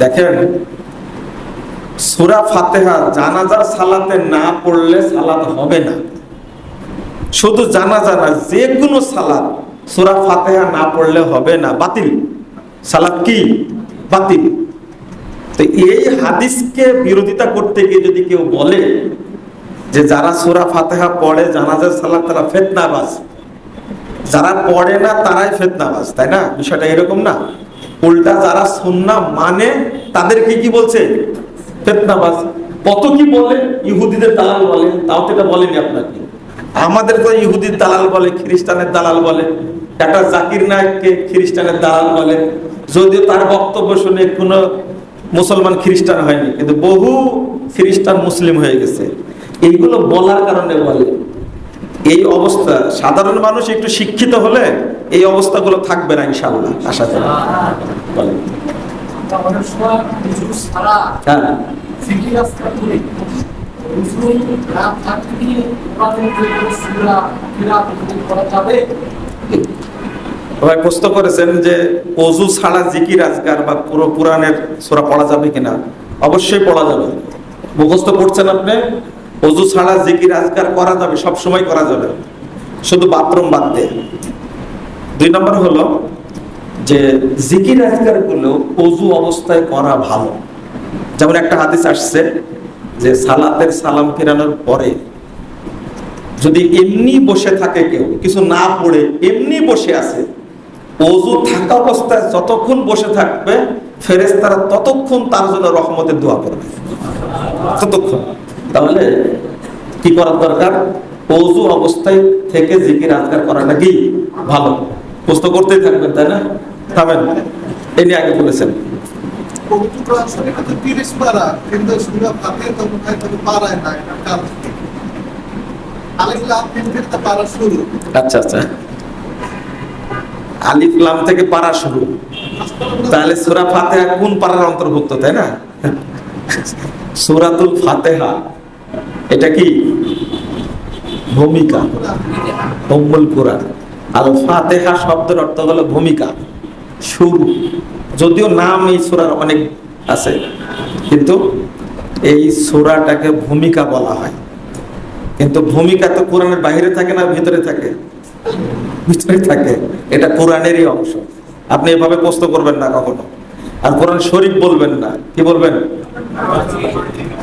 দেখেন, সুরা ফাতেহা জানাজার সালাতে না পড়লে সালাত হবে না। শুধু জানাজা না যে কোনো সালাত সুরা ফাতেহা না পড়লে হবে না। বাতিল। সালাত কি? বাতিল। তো এই হাদিসকে বিরোধিতা করতে গিয়ে যদি কেউ বলে যে যারা সুরা ফাতেহা পড়ে, জানাজার সালাত তারা ফেতনাবাজ। যারা পড়ে না, তারাই ফেতনাবাজ, তাই না? বিষয়টা এরকম না। উল্টা যারা সুন্না মানে তাদেরকে কি বলছে? ফেতনাবাজ। কত কি বলে? ইহুদিদের দালাল বলে। তাও তো এটা বলেনি আপনাকে। আমাদের তো ইহুদির দালাল বলে, খ্রিস্টানের দালাল বলে। একটা জাকির নায়ককে খ্রিস্টানের দালাল বলে। যদিও তার বক্তব্য শুনে কোনো মুসলমান খ্রিস্টান হয়নি, কিন্তু বহু খ্রিস্টান মুসলিম হয়ে গেছে। এইগুলো বলার কারণে বলে। এই অবস্থা। সাধারণ মানুষ একটু শিক্ষিত হলে এই অবস্থাগুলো থাকবে না ইনশাল্লাহ আশা করি। হ্যাঁ। প্রশ্ন করেছেন যে অজু ছাড়া বা পুরো পুরাণের সোরা পড়া যাবে কিনা? অবশ্যই পড়া যাবে। মুখস্থ করছেন আপনি? অজু ছাড়া জিকির, আজকার করা যাবে সব সময় করা যাবে। শুধু বাথরুম বাদ দিয়ে দুই নম্বর হলো যে জিকির আজকারগুলো অজু অবস্থায় করা ভালো। যেমন একটা হাদিস আসছে যে সালাতের সালাম ফেরানোর পরে যদি এমনি বসে থাকে কেউ, কিছু না পড়ে এমনি বসে আছে, অজু থাকা অবস্থায় যতক্ষণ বসে থাকবে ফেরেস্তারা ততক্ষণ তার জন্য রহমতের দোয়া করবে। ততক্ষণ। তাহলে কি করার দরকার? অজু অবস্থায় থেকে জিকির আজকার করাটা কি? ভালো। প্রশ্ন করতেই থাকবেন তাই না? থামেন। এ নিয়ে আগে বলেছেন। পবিত্র কোরআন শরীফে তো 30 পারা কিন্তু সূরা ফাতিহা তো কোনো পারায় না এটা কাল আলিফ লাম মিম থেকে তো শুরু। আচ্ছা আচ্ছা। আলিফ লাম থেকে পারা শুরু। তাহলে সুরা ফাতেহা কোন পারার অন্তর্ভুক্ত তাই না? সুরাতুল ফাতেহা এটা কি? ভূমিকা উম্মুল কোরআন। আল ফাতেহা শব্দের অর্থ হলো ভূমিকা শুরু যদিও নাম এই সূরার অনেক আছে, কিন্তু এই সূরাটাকে ভূমিকা বলা হয়। কিন্তু ভূমিকা তো কোরআনের বাইরে থাকে না, ভিতরে থাকে। ভিতরে থাকে। এটা কোরআনেরই অংশ। আপনি এভাবে প্রশ্ন করবেন না কখনো। আর কোরআন শরীফ বলবেন না। কি বলবেন?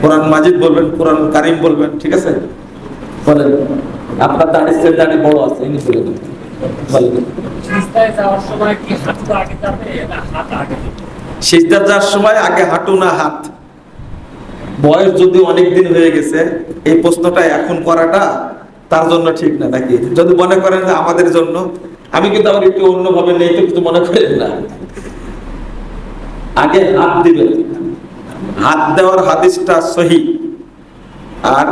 কোরআন মাজিদ বলবেন, কোরআন কারিম বলবেন, ঠিক আছে? বলেন, আপনার দাঁড়িয়ে দাঁড়িয়ে বড় আছে যাওয়ার সময় আগে হাঁটু না হাত? বয়স যদি অনেক দিন হয়ে গেছে, এই প্রশ্নটা এখন করাটা তার জন্য ঠিক না নাকি? যদি মনে করেন আমাদের জন্য, আমি কিন্তু আবার একটু অন্যভাবে নেই তো কিছু মনে করেন না। আগে হাত দিবেন। হাত দেওয়ার হাদিসটা সহি। আর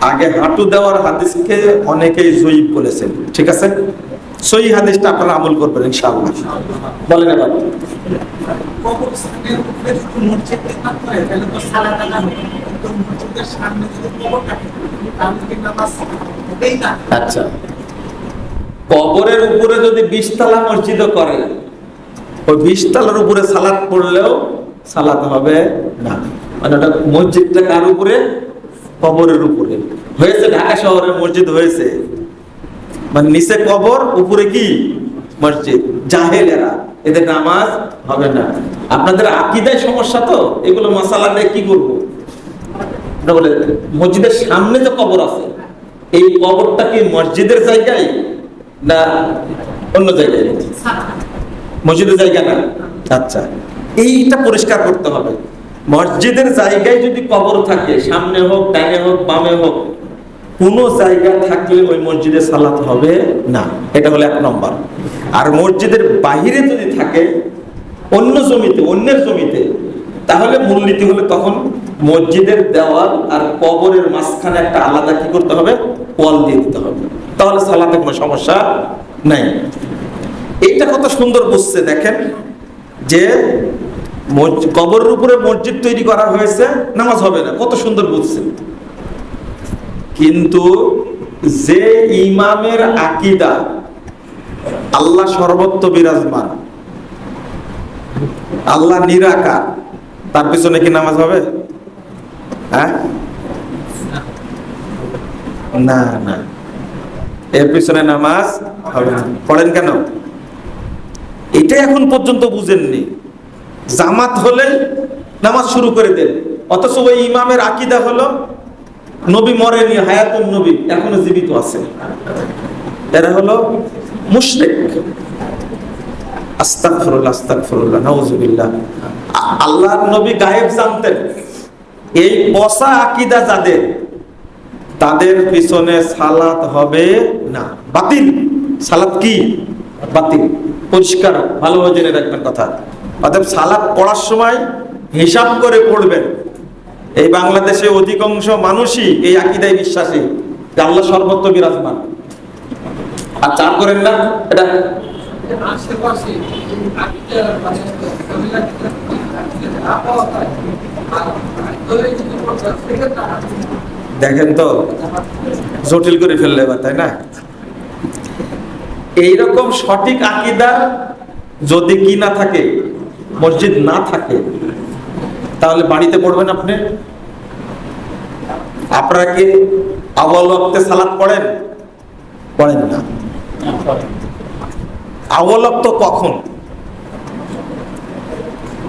আগে হাঁটু দেওয়ার হাদিসকে অনেকেই জয়ীব বলেছেন। ঠিক আছে? সই হাদিসটা আপনারা আমল করবেন, ইনশাআল্লাহ। বলেন এবার। মসজিদ আচ্ছা। কবরের উপরে যদি বিশতলা মসজিদও করে, ওই বিশতলার উপরে সালাত পড়লেও সালাত হবে না। মানে ওটা মসজিদটা কার উপরে? কবরের উপরে। হয়েছে, ঢাকা শহরে মসজিদ হয়েছে। মানে নিচে কবর, উপরে কি? মসজিদ। জাহেলেরা। এদের নামাজ হবে না। আপনাদের আকিদায় সমস্যা তো? এগুলো মশালা নিয়ে কি করব? বলে, মসজিদের সামনে যে কবর আছে, এই কবরটা কি মসজিদের জায়গায় না অন্য জায়গায়? মসজিদের জায়গা না? আচ্ছা। এইটা পরিষ্কার করতে হবে। মসজিদের জায়গায় যদি কবর থাকে, সামনে হোক, ডানে হোক, বামে হোক কোন জায়গা থাকলে ওই মসজিদে সালাত হবে না। এটা হলো এক নম্বর। আর মসজিদের বাহিরে যদি থাকে অন্য জমিতে, অন্যের জমিতে, তাহলে মূলনীতি হলে তখন মসজিদের দেওয়াল আর কবরের মাঝখানে একটা আলাদা কি করতে হবে? ওয়াল দিয়ে দিতে হবে। তাহলে সালাতে কোনো সমস্যা নাই। এইটা কত সুন্দর বুঝছে, দেখেন, যে কবরের উপরে মসজিদ তৈরি করা হয়েছে, নামাজ হবে না। কত সুন্দর বুঝছে। কিন্তু যে ইমামের আকিদা আল্লাহ সর্বত্র বিরাজমান, আল্লাহ নিরাকার, তার পিছনে কি নামাজ হবে? হ্যাঁ? না না। এর পিছনে নামাজ হবে পড়েন কেন? এটা এখন পর্যন্ত বুঝেননি। জামাত হলে নামাজ শুরু করে দেন। অথচ ওই ইমামের আকিদা হলো নবী মরেনি, হায়াতুন নবী, এখনও জীবিত আছে। এরা হলো মুশরিক। আস্তাগফিরুল্লাহ আস্তাগফিরুল্লাহ, নাউজুবিল্লাহ। আল্লাহর নবী গায়েব জানতেন। এই পসা আকিদা যাদের, তাদের পিছনে সালাত হবে না। বাতিল। সালাত কি? বাতিল। পরিষ্কার ভালোভাবে জেনে রাখবেন কথা। অতএব সালাত পড়ার সময় হিসাব করে পড়বেন। এই বাংলাদেশে অধিকাংশ মানুষই এই আকিদায় বিশ্বাসী যে আল্লাহ সর্বত্র বিরাজমান। আর চার করেন না, এটা দেখেন তো, জটিল করে ফেললে এবার, তাই না? এইরকম সঠিক আকিদা যদি কি না থাকে, মসজিদ না থাকে তাহলে বাড়িতে পড়বেন আপনি? আপনারা কি আওয়ালক্তে সালাত পড়েন? পড়েন না। আওয়ালক্ত কখন?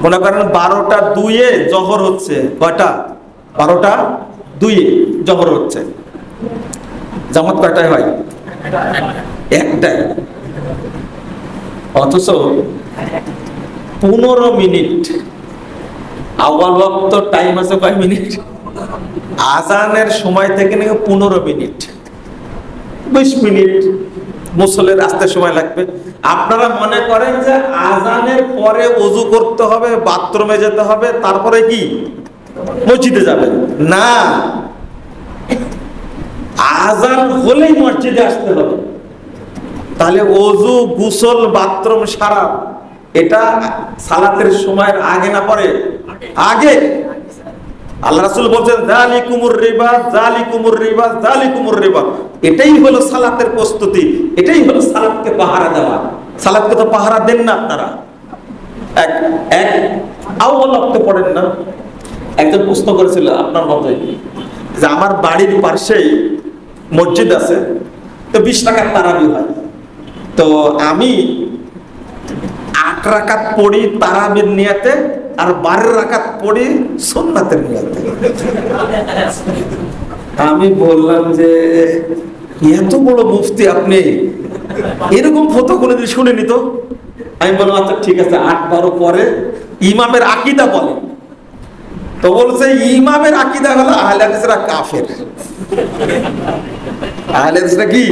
মনে করেন বারোটা দুইয়ে জহর হচ্ছে। কয়টা? বারোটা দুইয়ে জহর হচ্ছে। জামাত কয়টায় হয়? একটাই অথচ পনেরো মিনিট টাইম আছে কয় মিনিট আজানের সময় থেকে নাকি পনেরো মিনিট বিশ মিনিট মুসলের আসতে সময় লাগবে। আপনারা মনে করেন যে আজানের পরে অজু করতে হবে, বাথরুমে যেতে হবে, তারপরে কি? মসজিদে যাবে না। আজান হলেই মসজিদে আসতে হবে। তাহলে অজু, গুসল, বাথরুম সারা এটা সালাতের সময়ের আগে না পরে? আগে। আল্লাহ রাসূল বলছেন জালি কুমুর রিবা জালি কুমুর রিবা জালি কুমুর রিবা। এটাই হলো সালাতের প্রস্তুতি। এটাই হলো সালাতকে পাহারা দেওয়া। সালাতকে তো পাহারা দেন না আপনারা। এক এক আউ্বাল অক্ত পড়েন না। একজন প্রশ্ন করেছিল আপনার মতোই যে আমার বাড়ির পাশেই মসজিদ আছে, তো বিশ টাকার তারাবি হয়। তো আমি রাকাত পড়ি তারাবির নিয়াতে আর বারো রাকাত পড়ি সোননাথের নিয়াতে। আমি বললাম যে, এত বড় মুফতি আপনি। এরকম ফটো কোনোদিন শুনেনি তো? আমি বললাম আচ্ছা ঠিক আছে, আট বারো পরে ইমামের আকিদা বলে। তো বলছে, ইমামের আকিদা হলো আহলে কাফের। আহলে কি?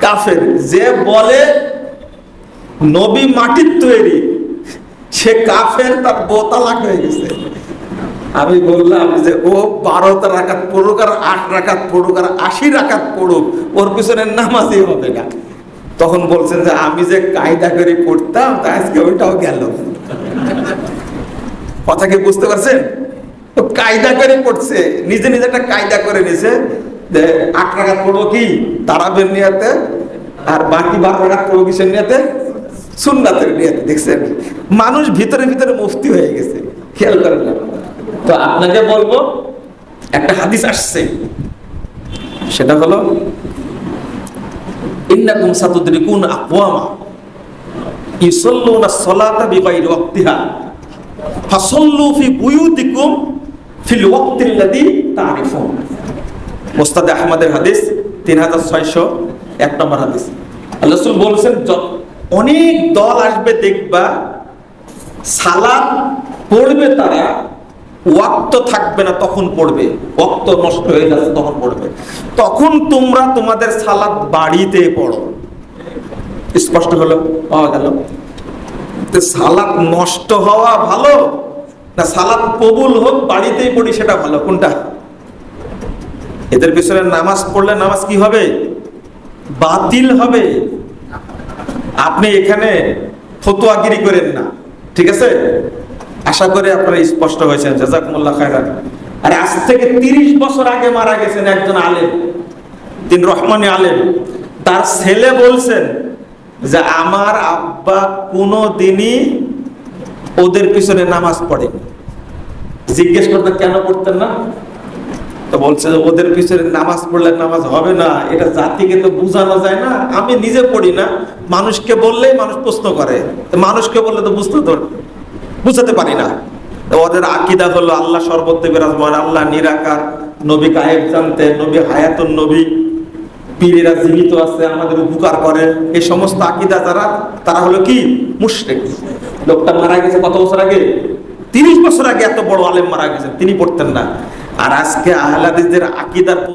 কাফের। যে বলে নবী মাটির তৈরি। সে কাফের তার বোতালাক হয়ে গেছে। আমি বললাম যে, ও বারো রাকাত পড়ুক আর আট রাকাত পড়ুক আর আশি রাকাত পড়ুক, ওর পিছনে নামাজই হবে না। তখন বলছেন যে, আমি যে কায়দা করে পড়তাম, তা আজকে ওইটাও গেল। কথা কি বুঝতে পারছেন? তো কায়দা করে পড়ছে, নিজে নিজে একটা কায়দা করে নিছে যে, আট রাকাত পড়ব কি? তারাবের নিয়াতে, আর বাকি বারো রাকাত পড়ব কিসের নিয়াতে? সুন্নাতের নিয়াতে, দেখছেন? মানুষ ভিতরে ভিতরে মুফতি হয়ে গেছে। খেয়াল করেন না। তো আপনাকে বলব, একটা হাদিস আসছে। সেটা হলো, ইন্নাকুম সাতুদরিকুন আকওয়ামা ইউসাল্লুনা সলাতা বিগাইরি ওয়াক্তিহা ফাসাল্লু ফি বুয়ুতিকুম ফিল তারিফুন। আহমদের হাদিস 3600 এক নম্বর হাদিস। আল্লাহ বলেছেন অনেক দল আসবে দেখবা সালাত পড়বে তারা, ওয়াক্ত থাকবে না তখন পড়বে, ওয়াক্ত নষ্ট হয়ে যাচ্ছে তখন পড়বে। তখন তোমরা তোমাদের সালাদ বাড়িতে পড়ো। স্পষ্ট হলো? পাওয়া গেল? তো সালাত নষ্ট হওয়া ভালো না সালাদ কবুল হোক বাড়িতেই পড়ি সেটা ভালো? কোনটা? এদের পিছনে নামাজ পড়লে নামাজ কি হবে? বাতিল হবে। আপনি এখানে ফতোয়াগিরি করেন না। ঠিক আছে? আশা করি আপনারা স্পষ্ট হয়েছেন। জাজাকুমুল্লাহ খায়রান। আরে আজ থেকে তিরিশ বছর আগে মারা গেছেন একজন আলেম। তিন রহমানি আলেম। তার ছেলে বলছেন যে আমার আব্বা কোনো দিনই ওদের পিছনে নামাজ পড়েনি জিজ্ঞেস করতে কেন পড়তেন না? তো বলছে যে ওদের পিছনে নামাজ পড়লে নামাজ হবে না, এটা জাতিকে তো বোঝানো যায় না। আমি নিজে পড়ি না, মানুষকে বললেই মানুষ প্রশ্ন করে। মানুষকে বললে তো বুঝতে তো বুঝাতে পারি না। ওদের আকিদা হলো আল্লাহ সর্বত্র বিরাজমান, আল্লাহ নিরাকার, নবী গায়েব জানতে নবী হায়াতুন নবী। পীরেরা জীবিত আছে, আমাদের উপকার করে। এই সমস্ত আকিদা যারা, তারা হলো কি? মুশরিক। লোকটা মারা গেছে কত বছর আগে? তিরিশ বছর আগে এত বড় আলেম মারা গেছেন, তিনি পড়তেন না। আর আজকে আহলাদিসদের আকিদার